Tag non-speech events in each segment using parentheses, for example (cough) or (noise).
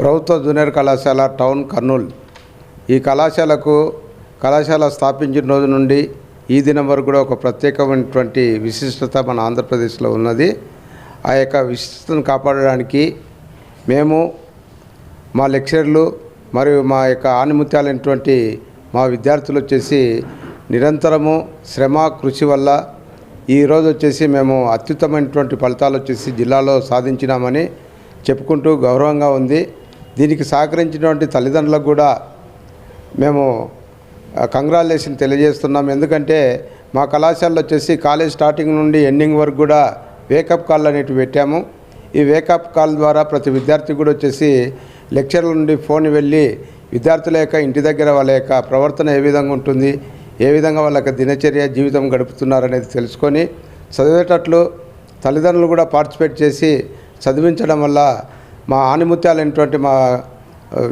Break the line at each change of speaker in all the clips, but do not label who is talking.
ప్రభుత్వ జూనియర్ కళాశాల టౌన్ కర్నూలు. ఈ కళాశాలకు కళాశాల స్థాపించిన రోజు నుండి ఈ దినం వరకు కూడా ఒక ప్రత్యేకమైనటువంటి విశిష్టత మన ఆంధ్రప్రదేశ్లో ఉన్నది. ఆ యొక్క విశిష్టతను కాపాడడానికి మేము మా లెక్చర్లు మరియు మా యొక్క ఆనిముత్యాలైనటువంటి మా విద్యార్థులు వచ్చేసి నిరంతరము శ్రమ కృషి వల్ల ఈరోజు వచ్చేసి మేము అత్యుత్తమైనటువంటి ఫలితాలు వచ్చేసి జిల్లాలో సాధించినామని చెప్పుకుంటూ గౌరవంగా ఉంది. దీనికి సహకరించినటువంటి తల్లిదండ్రులకు కూడా మేము కంగ్రాలేషన్ తెలియజేస్తున్నాం. ఎందుకంటే మా కళాశాలలో వచ్చేసి కాలేజ్ స్టార్టింగ్ నుండి ఎండింగ్ వరకు కూడా వేకప్ కాల్ అనేటివి పెట్టాము. ఈ వేకప్ కాల్ ద్వారా ప్రతి విద్యార్థి కూడా వచ్చేసి లెక్చర్ల నుండి ఫోన్ వెళ్ళి విద్యార్థుల యొక్క ఇంటి దగ్గర వాళ్ళ యొక్క ప్రవర్తన ఏ విధంగా ఉంటుంది ఏ విధంగా వాళ్ళ యొక్క దినచర్య జీవితం గడుపుతున్నారనేది తెలుసుకొని చదివేటట్లు తల్లిదండ్రులు కూడా పార్టిసిపేట్ చేసి చదివించడం వల్ల మా ఆనిముత్యాలైనటువంటి మా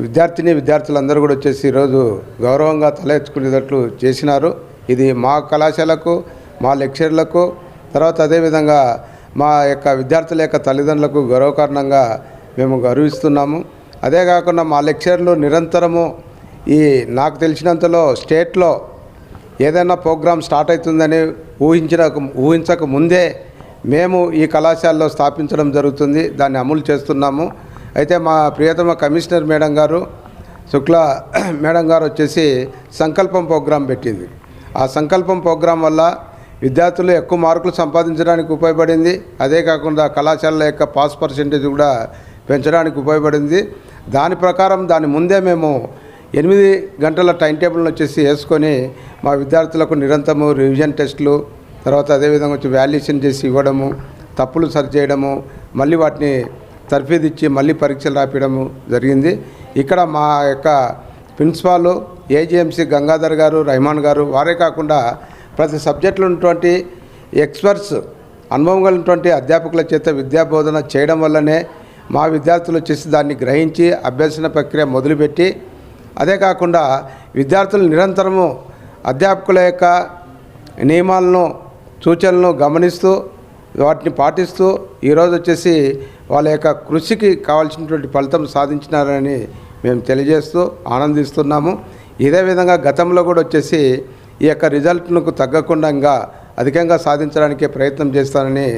విద్యార్థిని విద్యార్థులందరూ కూడా వచ్చేసి ఈరోజు గౌరవంగా తలెత్తుకునేటట్లు చేసినారు. ఇది మా కళాశాలకు మా లెక్చర్లకు తర్వాత అదేవిధంగా మా యొక్క విద్యార్థుల యొక్క తల్లిదండ్రులకు గౌరవకారణంగా మేము గౌరవిస్తున్నాము. అదే కాకుండా మా లెక్చర్లు నిరంతరము ఈ నాకు తెలిసినంతలో స్టేట్లో ఏదైనా ప్రోగ్రాం స్టార్ట్ అవుతుందని ఊహించిన ఊహించక ముందే మేము ఈ కళాశాలలో స్థాపించడం జరుగుతుంది. దాన్ని అమలు చేస్తున్నాము. అయితే మా ప్రియతమ కమిషనర్ మేడం గారు శుక్లా (clears throat) మేడం గారు వచ్చేసి సంకల్పం ప్రోగ్రాం పెట్టింది. ఆ సంకల్పం ప్రోగ్రాం వల్ల విద్యార్థులు ఎక్కువ మార్కులు సంపాదించడానికి ఉపయోగపడింది. అదే కాకుండా కళాశాలల యొక్క పాస్ పర్సెంటేజ్ కూడా పెంచడానికి ఉపయోగపడింది. దాని ప్రకారం దాని ముందే మేము ఎనిమిది గంటల టైం టేబుల్ని వచ్చేసి వేసుకొని మా విద్యార్థులకు నిరంతరము రివిజన్ టెస్టులు తర్వాత అదేవిధంగా వచ్చి వాల్యుయేషన్ చేసి ఇవ్వడము తప్పులు సరి చేయడము మళ్ళీ వాటిని తర్ఫీదు ఇచ్చి మళ్ళీ పరీక్షలు రాపించడం జరిగింది. ఇక్కడ మా యొక్క ప్రిన్సిపాల్ ఏజీఎంసీ గంగాధర్ గారు రెహమాన్ గారు వారే కాకుండా ప్రతి సబ్జెక్టులో ఉన్నటువంటి ఎక్స్పర్ట్స్ అనుభవం కలిగినటువంటి అధ్యాపకుల చేత విద్యా బోధన చేయడం వల్లనే మా విద్యార్థులు వచ్చేసి దాన్ని గ్రహించి అభ్యసన ప్రక్రియ మొదలుపెట్టి అదే కాకుండా విద్యార్థులు నిరంతరము అధ్యాపకుల యొక్క నియమాలను సూచనలను గమనిస్తూ వాటిని పాటిస్తూ ఈరోజు వచ్చేసి వాళ్ళ యొక్క కృషికి కావాల్సినటువంటి ఫలితం సాధించినారని మేము తెలియజేస్తూ ఆనందిస్తున్నాము. ఇదే విధంగా గతంలో కూడా వచ్చేసి ఈ యొక్క రిజల్ట్ను తగ్గకుండా అధికంగా సాధించడానికి ప్రయత్నం చేస్తానని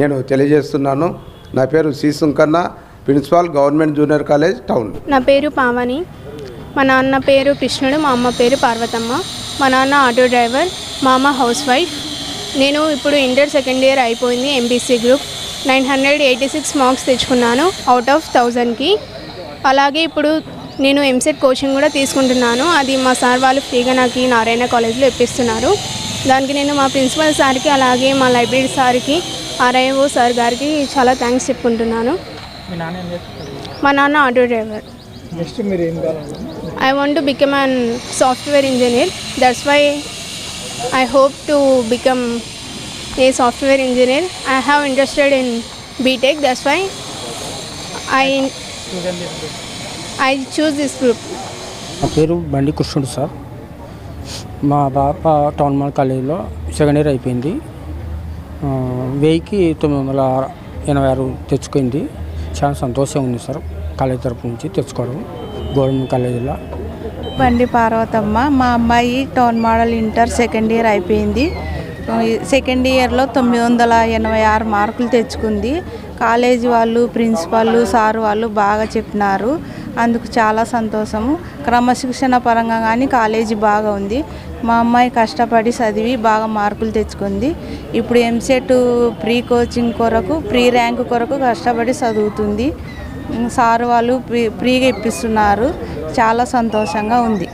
నేను తెలియజేస్తున్నాను. నా పేరు C Sunkanna principal government junior college town.
నా పేరు పావని మా నాన్న పేరు కృష్ణుడు మా అమ్మ పేరు పార్వతమ్మ మా నాన్న ఆటో డ్రైవర్ మా అమ్మ హౌస్ వైఫ్. నేను ఇప్పుడు ఇంటర్ సెకండ్ ఇయర్ అయిపోయింది MBC group. Nine hundred eighty six marks తెచ్చుకున్నాను అవుట్ ఆఫ్ థౌజండ్కి అలాగే ఇప్పుడు నేను ఎంసెట్ కోచింగ్ కూడా తీసుకుంటున్నాను. అది మా సార్ వాళ్ళు ఫ్రీగా నాకు నారాయణ కాలేజ్లో ఇప్పిస్తున్నారు. దానికి నేను మా ప్రిన్సిపల్ సార్కి అలాగే మా లైబ్రరీ సార్కి ఆర్ఐఓ సార్ గారికి చాలా థ్యాంక్స్ చెప్పుకుంటున్నాను.
మీ నాన్న
ఆటో డ్రైవర్.
నెక్స్ట్ మీరు ఏం కావాలి
I want to become an software engineer. That's why a software engineer. I have interested in BTech. That's why I I choose this group.
నా పేరు బండి కృష్ణుడు సార్ మా పాప టౌన్ మాల్ కాలేజీలో సెకండ్ ఇయర్ అయిపోయింది ఆ, వెయ్యికి తొమ్మిది వందల ఎనభై ఆరు తెచ్చుకుంది చాలా సంతోషంగా ఉంది సార్ కాలేజీ తరపు నుంచి తెచ్చుకోవడం గవర్నమెంట్ కాలేజీలో
బండి పార్వతమ్మ మా అమ్మాయి town model inter second year అయిపోయింది సెకండ్ ఇయర్లో తొమ్మిది వందల ఎనభై ఆరు మార్కులు తెచ్చుకుంది. కాలేజీ వాళ్ళు ప్రిన్సిపాల్ సార్ వాళ్ళు బాగా చెప్పినారు. అందుకు చాలా సంతోషము. క్రమశిక్షణ పరంగా కానీ కాలేజీ బాగా ఉంది. మా అమ్మాయి కష్టపడి చదివి బాగా మార్కులు తెచ్చుకుంది. ఇప్పుడు ఎంసెట్ ప్రీ కోచింగ్ కొరకు ప్రీ ర్యాంక్ కొరకు కష్టపడి చదువుతుంది. సార్ వాళ్ళు ప్రీ ఫ్రీగా ఇప్పిస్తున్నారు. చాలా సంతోషంగా ఉంది.